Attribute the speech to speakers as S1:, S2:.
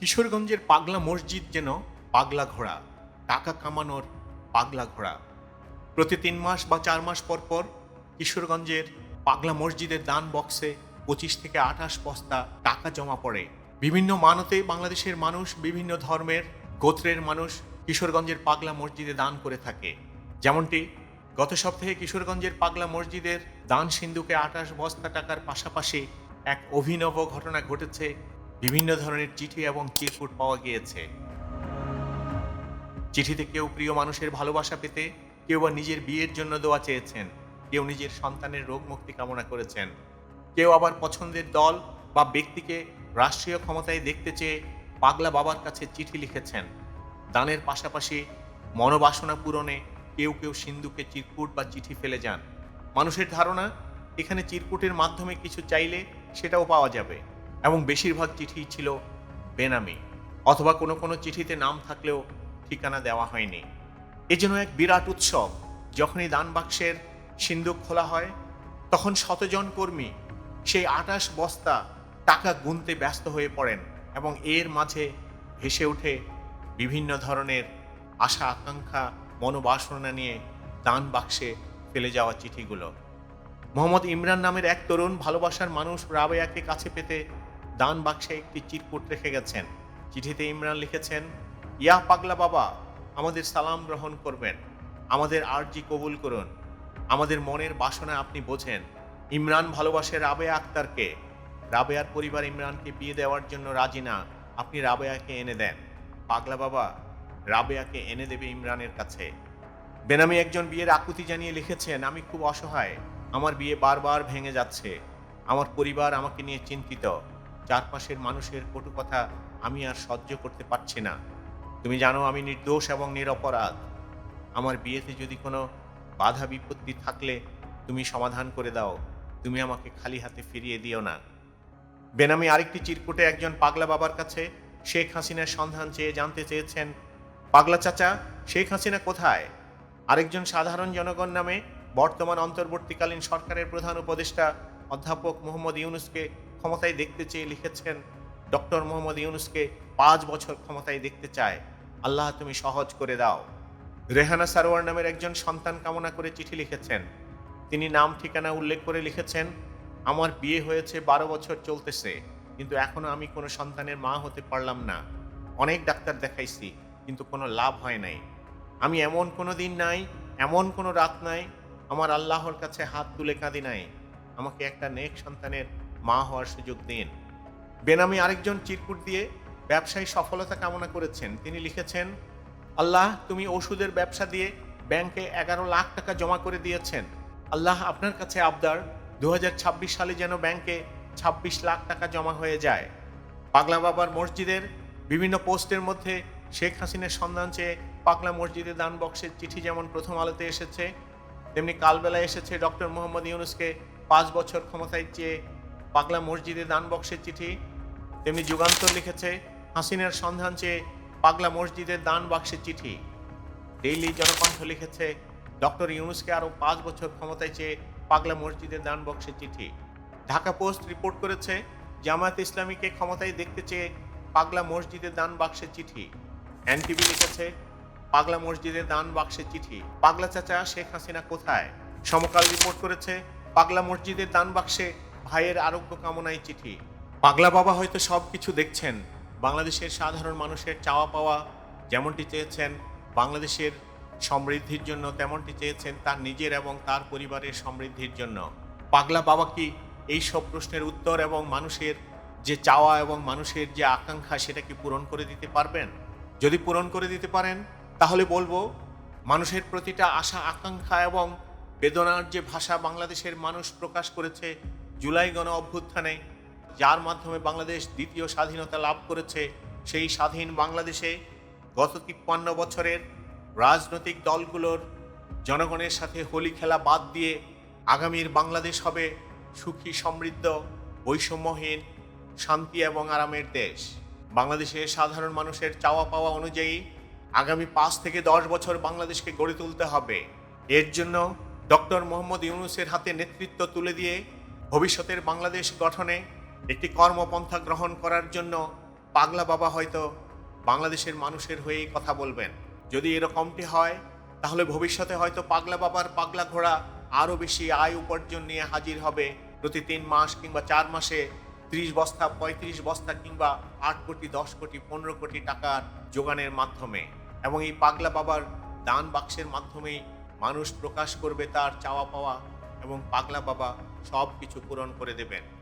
S1: কিশোরগঞ্জের পাগলা মসজিদ যেন পাগলা ঘোড়া, টাকা কামানোর পাগলা ঘোড়া। প্রতি তিন মাস বা চার মাস পর পর কিশোরগঞ্জের পাগলা মসজিদের দান বক্সে পঁচিশ থেকে আঠাশ বস্তা টাকা জমা পড়ে। বিভিন্ন মানতে বাংলাদেশের মানুষ, বিভিন্ন ধর্মের গোত্রের মানুষ কিশোরগঞ্জের পাগলা মসজিদে দান করে থাকে। যেমনটি গত সপ্তাহে কিশোরগঞ্জের পাগলা মসজিদের দান সিন্ধুকে আঠাশ বস্তা টাকার পাশাপাশি এক অভিনব ঘটনা ঘটেছে বিভিন্ন ধরনের চিঠি এবং চিরকুট পাওয়া গিয়েছে। চিঠিতে কেউ প্রিয় মানুষের ভালোবাসা পেতে কেউ বা নিজের বিয়ের জন্য দোয়া চেয়েছেন, কেউ নিজের সন্তানের রোগ মুক্তি কামনা করেছেন। কেউ আবার পছন্দের দল বা ব্যক্তিকে রাষ্ট্রীয় ক্ষমতায় দেখতে চেয়ে পাগলা বাবার কাছে চিঠি লিখেছেন। দানের পাশাপাশি মনোবাসনা পূরণে কেউ কেউ সিন্ধুকে চিরকুট বা চিঠি ফেলে যান। মানুষের ধারণা, এখানে চিরকুটের মাধ্যমে কিছু চাইলে সেটাও পাওয়া যাবে। এবং বেশিরভাগ চিঠি ছিল বেনামি, অথবা কোনো কোনো চিঠিতে নাম থাকলেও ঠিকানা দেওয়া হয়নি। এজন্য এক বিরাট উৎসব, যখনই দান বাক্সের সিন্ধুক খোলা হয়, তখন শতজন কর্মী সেই আটাশ বস্তা টাকা গুনতে ব্যস্ত হয়ে পড়েন এবং এর মাঝে ভেসে ওঠে বিভিন্ন ধরনের আশা, আকাঙ্ক্ষা, মনোবাসনা নিয়ে দান বাক্সে ফেলে যাওয়া চিঠিগুলো। মোহাম্মদ ইমরান নামের এক তরুণ ভালোবাসার মানুষ রাবেয়াকে কাছে পেতে দান বাক্সে একটি চিরকুট রেখে গেছেন। চিঠিতে ইমরান লিখেছেন, ইয়া পাগলা বাবা, আমাদের সালাম গ্রহণ করবেন। আমাদের আর্জি কবুল করুন। আমাদের মনের বাসনা আপনি বোঝেন। ইমরান ভালোবাসে রাবেয়া আক্তারকে। রাবেয়ার পরিবার ইমরানকে বিয়ে দেওয়ার জন্য রাজি না। আপনি রাবেয়াকে এনে দেন। পাগলা বাবা, রাবেয়াকে এনে দেবে ইমরানের কাছে। বেনামি একজন বিয়ের আকুতি জানিয়ে লিখেছেন, আমি খুব অসহায়। আমার বিয়ে বারবার ভেঙে যাচ্ছে। আমার পরিবার আমাকে নিয়ে চিন্তিত। চারপাশের মানুষের কটু কথা আমি আর সহ্য করতে পারছি না। তুমি জানো আমি নির্দোষ এবং নিরপরাধ। আমার বিয়েতে যদি কোনো বাধা বিপত্তি থাকলে তুমি সমাধান করে দাও। তুমি আমাকে খালি হাতে ফিরিয়ে দিও না। বেনামি আরেকটি চিরকুটে একজন পাগলা বাবার কাছে শেখ হাসিনার সন্ধান চেয়ে জানতে চেয়েছেন, পাগলা চাচা, শেখ হাসিনা কোথায়? আরেকজন সাধারণ জনগণ নামে বর্তমান অন্তর্বর্তীকালীন সরকারের প্রধান উপদেষ্টা অধ্যাপক মোহাম্মদ ইউনুসকে ক্ষমতায় দেখতে চেয়ে লিখেছেন ডক্টর মোহাম্মদ ইউনুসকে পাঁচ বছর ক্ষমতায় দেখতে চায়। আল্লাহ তুমি সহজ করে দাও। রেহানা সারোয়ার নামের একজন সন্তান কামনা করে চিঠি লিখেছেন। তিনি নাম, ঠিকানা উল্লেখ করে লিখেছেন, আমার বিয়ে হয়েছে বারো বছর চলতেছে, কিন্তু এখনও আমি কোনো সন্তানের মা হতে পারলাম না। অনেক ডাক্তার দেখাইছি, কিন্তু কোনো লাভ হয় নাই। আমি এমন কোনো দিন নাই, এমন কোনো রাত নাই, আমার আল্লাহর কাছে হাত তুলে কাঁদি নাই। আমাকে একটা নেক সন্তানের মা হওয়ার সুযোগ দিন। বেনামি আরেকজন চিরকুট দিয়ে ব্যবসায়ী সফলতা কামনা করেছেন। তিনি লিখেছেন, আল্লাহ, তুমি ওষুধের ব্যবসা দিয়ে ব্যাংকে এগারো লাখ টাকা জমা করে দিয়েছেন। আল্লাহ আপনার কাছে আবদার দু হাজার ছাব্বিশ সালে যেন ব্যাংকে ২৬ লাখ টাকা জমা হয়ে যায়। পাগলা বাবার মসজিদের বিভিন্ন পোস্টের মধ্যে শেখ হাসিনার সন্ধান চেয়ে পাগলা মসজিদে দান বক্সের চিঠি যেমন প্রথম আলোতে এসেছে, তেমনি কালবেলায় এসেছে ডক্টর মোহাম্মদ ইউনুসকে পাঁচ বছর ক্ষমতায় চেয়ে পাগলা মসজিদে দান বক্সের চিঠি, তেমনি যুগান্তর লিখেছে, হাসিনার সন্ধান চেয়ে পাগলা মসজিদের দান বাক্সের চিঠি। ডেইলি জনকণ্ঠ লিখেছে, ডক্টর ইউনুসকে আরও পাঁচ বছর ক্ষমতায় চেয়ে পাগলা মসজিদের দান বক্সের চিঠি। ঢাকা পোস্ট রিপোর্ট করেছে, জামায়াত ইসলামীকে ক্ষমতায় দেখতে চেয়ে পাগলা মসজিদের দান বাক্সের চিঠি। এনটিভি লিখেছে, পাগলা মসজিদের দান বাক্সের চিঠি। পাগলা চাচা শেখ হাসিনা কোথায়? সমকাল রিপোর্ট করেছে, পাগলা মসজিদের দান বাক্সে ভাইয়ের আরোগ্য কামনায় চিঠি। পাগলা বাবা হয়তো সব কিছু দেখছেন। বাংলাদেশের সাধারণ মানুষের চাওয়া পাওয়া যেমনটি চেয়েছেন, বাংলাদেশের সমৃদ্ধির জন্য তেমনটি চেয়েছেন তার নিজের এবং তার পরিবারের সমৃদ্ধির জন্য। পাগলা বাবা কি এই সব প্রশ্নের উত্তর এবং মানুষের যে চাওয়া এবং মানুষের যে আকাঙ্ক্ষা সেটা কি পূরণ করে দিতে পারবেন? যদি পূরণ করে দিতে পারেন, তাহলে বলব, মানুষের প্রতিটা আশা, আকাঙ্ক্ষা এবং বেদনার যে ভাষা বাংলাদেশের মানুষ প্রকাশ করেছে জুলাই গণ অভ্যুত্থানে, যার মাধ্যমে বাংলাদেশ দ্বিতীয় স্বাধীনতা লাভ করেছে, সেই স্বাধীন বাংলাদেশে গত তিপ্পান্ন বছরের রাজনৈতিক দলগুলোর জনগণের সাথে হোলি খেলা বাদ দিয়ে আগামীর বাংলাদেশ হবে সুখী, সমৃদ্ধ, বৈষম্যহীন, শান্তি এবং আরামের দেশ। বাংলাদেশের সাধারণ মানুষের চাওয়া পাওয়া অনুযায়ী আগামী পাঁচ থেকে দশ বছর বাংলাদেশকে গড়ে তুলতে হবে। এর জন্য ডক্টর মোহাম্মদ ইউনুসের হাতে নেতৃত্ব তুলে দিয়ে ভবিষ্যতের বাংলাদেশ গঠনে একটি কর্মপন্থা গ্রহণ করার জন্য পাগলা বাবা হয়তো বাংলাদেশের মানুষের হয়েই কথা বলবেন। যদি এরকমটি হয়, তাহলে ভবিষ্যতে হয়তো পাগলা বাবার পাগলা ঘোড়া আরও বেশি আয় উপার্জন নিয়ে হাজির হবে প্রতি তিন মাস কিংবা চার মাসে ত্রিশ বস্তা, পঁয়ত্রিশ বস্তা কিংবা আট কোটি, দশ কোটি, পনেরো কোটি টাকার যোগানের মাধ্যমে। এবং এই পাগলা বাবার দান বাক্সের মাধ্যমেই মানুষ প্রকাশ করবে তার চাওয়া পাওয়া এবং পাগলা বাবা সব কিছু পূরণ করে দেবেন।